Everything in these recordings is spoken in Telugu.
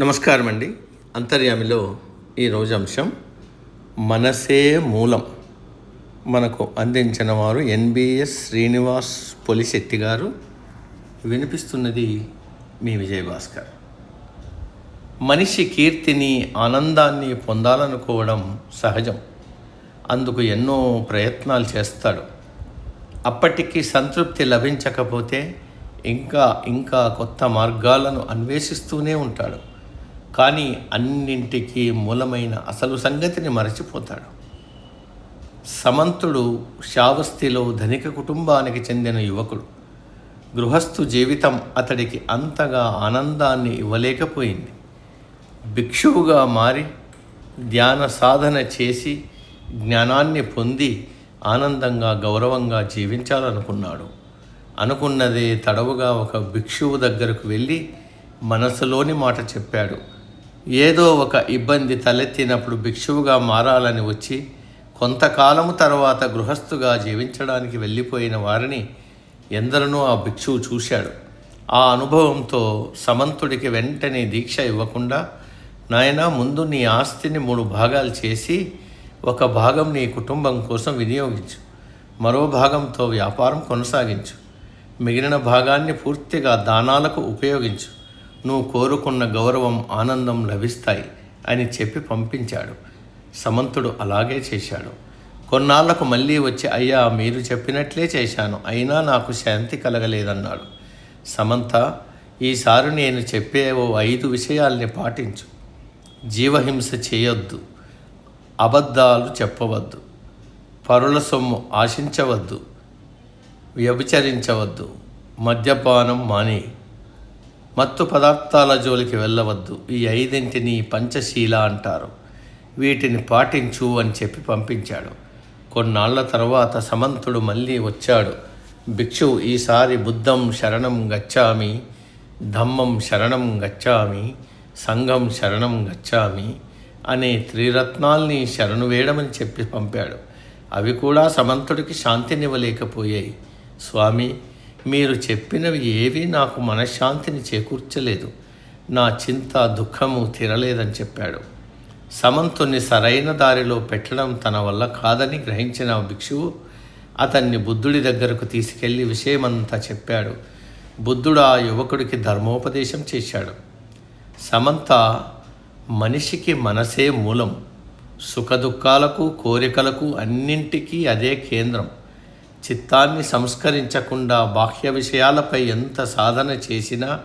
నమస్కారం అండి అంతర్యామిలో ఈరోజు అంశం మనసే మూలం. మనకు అందించిన వారు ఎన్బిఎస్ శ్రీనివాస్ పొలిశెట్టి గారు. వినిపిస్తున్నది మీ విజయభాస్కర్. మనిషి కీర్తిని ఆనందాన్ని పొందాలనుకోవడం సహజం. అందుకు ఎన్నో ప్రయత్నాలు చేస్తాడు. అప్పటికి సంతృప్తి లభించకపోతే ఇంకా ఇంకా కొత్త మార్గాలను అన్వేషిస్తూనే ఉంటాడు. కానీ అన్నింటికీ మూలమైన అసలు సంగతిని మరచిపోతాడు. సమంతుడు శావస్తిలో ధనిక కుటుంబానికి చెందిన యువకుడు. గృహస్థు జీవితం అతడికి అంతగా ఆనందాన్ని ఇవ్వలేకపోయింది. భిక్షువుగా మారి ధ్యాన సాధన చేసి జ్ఞానాన్ని పొంది ఆనందంగా గౌరవంగా జీవించాలనుకున్నాడు. అనుకున్నదే తడవుగా ఒక భిక్షువు దగ్గరకు వెళ్ళి మనసులోని మాట చెప్పాడు. ఏదో ఒక ఇబ్బంది తలెత్తినప్పుడు భిక్షువుగా మారాలని వచ్చి కొంతకాలము తర్వాత గృహస్థుగా జీవించడానికి వెళ్ళిపోయిన వారిని ఎందరినో ఆ భిక్షువు చూశాడు. ఆ అనుభవంతో సమంతుడికి వెంటనే దీక్ష ఇవ్వకుండా నాయన ముందు నీ ఆస్తిని మూడు భాగాలు చేసి ఒక భాగం నీ కుటుంబం కోసం వినియోగించు. మరో భాగంతో వ్యాపారం కొనసాగించు. మిగిలిన భాగాన్ని పూర్తిగా దానాలకు ఉపయోగించు. నువ్వు కోరుకున్న గౌరవం ఆనందం లభిస్తాయి అని చెప్పి పంపించాడు. సమంతుడు అలాగే చేశాడు. కొన్నాళ్ళకు మళ్ళీ వచ్చి అయ్యా మీరు చెప్పినట్లే చేశాను అయినా నాకు శాంతి కలగలేదన్నాడు. సమంత ఈసారి నేను చెప్పే ఓ ఐదు విషయాల్ని పాటించు. జీవహింస చేయొద్దు అబద్ధాలు చెప్పవద్దు పరుల సొమ్ము ఆశించవద్దు వ్యభిచరించవద్దు మద్యపానం మానే మత్తు పదార్థాల జోలికి వెళ్ళవద్దు. ఈ ఐదింటిని పంచశీల అంటారు. వీటిని పాటించు అని చెప్పి పంపించాడు. కొన్నాళ్ళ తర్వాత సమంతుడు మళ్ళీ వచ్చాడు. భిక్షువు ఈసారి బుద్ధం శరణం గచ్చామి ధమ్మం శరణం గచ్చామి సంఘం శరణం గచ్చామి అనే త్రిరత్నాల్ని శరణు వేయడమని చెప్పి పంపాడు. అవి కూడా సమంతుడికి శాంతినివ్వలేకపోయాయి. స్వామి మీరు చెప్పినవి ఏవీ నాకు మనశ్శాంతిని చేకూర్చలేదు. నా చింత దుఃఖము తీరలేదని చెప్పాడు. సమంతుని సరైన దారిలో పెట్టడం తన వల్ల కాదని గ్రహించిన భిక్షువు అతన్ని బుద్ధుడి దగ్గరకు తీసుకెళ్ళి విషయమంతా చెప్పాడు. బుద్ధుడు ఆ యువకుడికి ధర్మోపదేశం చేశాడు. సమంత మనిషికి మనసే మూలం. సుఖదుఖాలకు కోరికలకు అన్నింటికీ అదే కేంద్రం. చిత్తాన్ని సంస్కరించకుండా బాహ్య విషయాలపై ఎంత సాధన చేసినా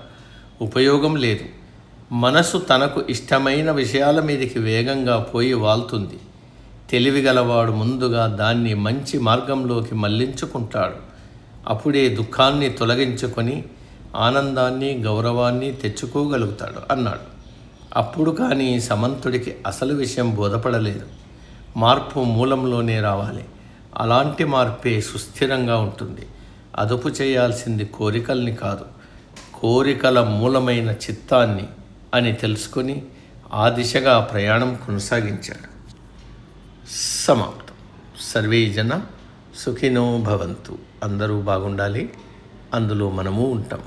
ఉపయోగం లేదు. మనసు తనకు ఇష్టమైన విషయాల మీదకి వేగంగా పోయి వాల్తుంది తెలివిగలవాడు ముందుగా దాన్ని మంచి మార్గంలోకి మళ్ళించుకుంటాడు. అప్పుడే దుఃఖాన్ని తొలగించుకొని ఆనందాన్ని గౌరవాన్ని తెచ్చుకోగలుగుతాడు అన్నాడు. అప్పుడు కానీ సమంతుడికి అసలు విషయం బోధపడలేదు. మార్పు మూలంలోనే రావాలి. అలాంటి మార్పే సుస్థిరంగా ఉంటుంది. అదుపు చేయాల్సింది కోరికల్ని కాదు. కోరికల మూలమైన చిత్తాన్ని అని తెలుసుకొని ఆ దిశగా ప్రయాణం కొనసాగించాడు. సమాప్తం. సర్వే జన సుఖినో భవంతు. అందరూ బాగుండాలి. అందులో మనము ఉంటాం.